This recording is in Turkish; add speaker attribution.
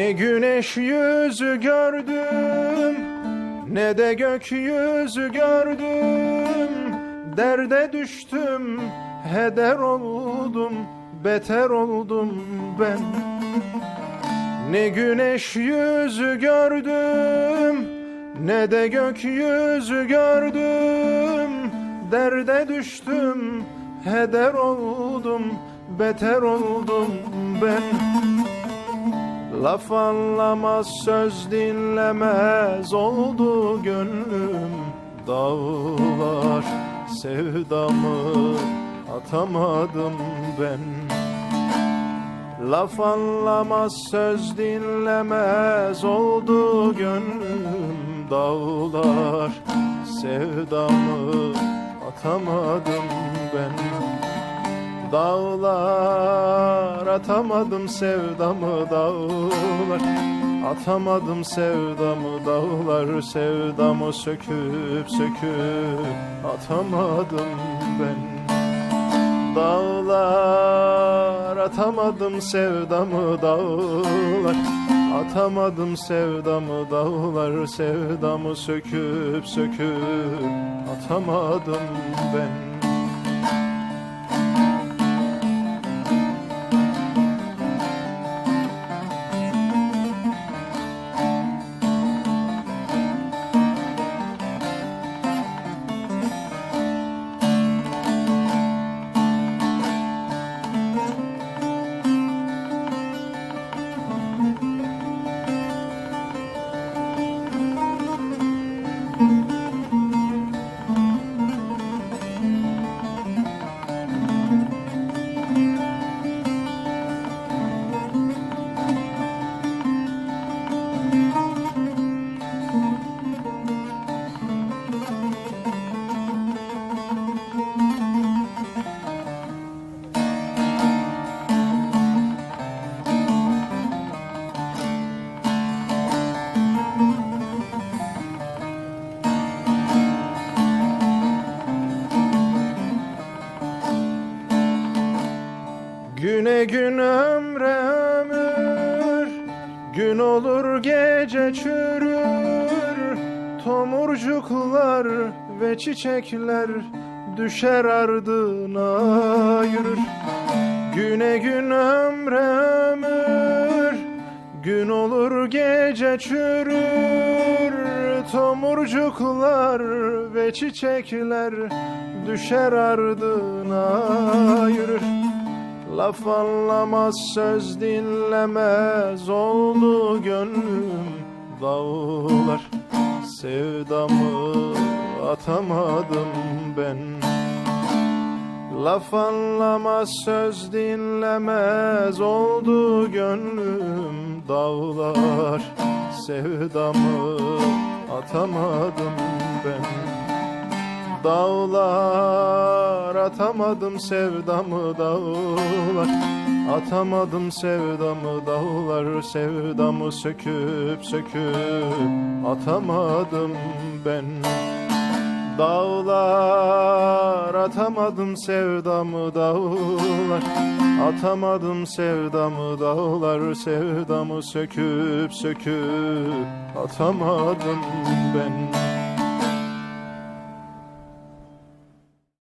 Speaker 1: Ne güneş yüzü gördüm Ne de gökyüzü gördüm. Derde düştüm Heder oldum Beter oldum ben. Ne güneş yüzü gördüm Ne de gökyüzü gördüm. Derde düştüm Heder oldum Beter oldum ben Laf anlamaz söz dinlemez oldu gönlüm. Dağlar sevdamı atamadım ben. Laf anlamaz söz dinlemez oldu gönlüm. Dağlar sevdamı atamadım ben Dağlar atamadım sevdamı dağlar. Atamadım sevdamı dağlar Sevdamı söküp söküp atamadım ben. Dağlar atamadım sevdamı dağlar. Atamadım sevdamı dağlar Sevdamı söküp söküp atamadım ben Güne gün ömre ömür Gün olur gece çürür. Tomurcuklar ve çiçekler Düşer ardına yürür. Güne gün ömre ömür Gün olur gece çürür. Tomurcuklar ve çiçekler Düşer ardına yürür Laf anlamaz söz dinlemez oldu gönlüm dağlar. Sevdamı atamadım ben. Laf anlamaz söz dinlemez oldu gönlüm dağlar. Sevdamı atamadım ben Dağlar atamadım sevdamı dağlar. Atamadım sevdamı dağlar Sevdamı söküp söküp atamadım ben. Dağlar atamadım sevdamı dağlar. Atamadım sevdamı dağlar Sevdamı söküp söküp atamadım ben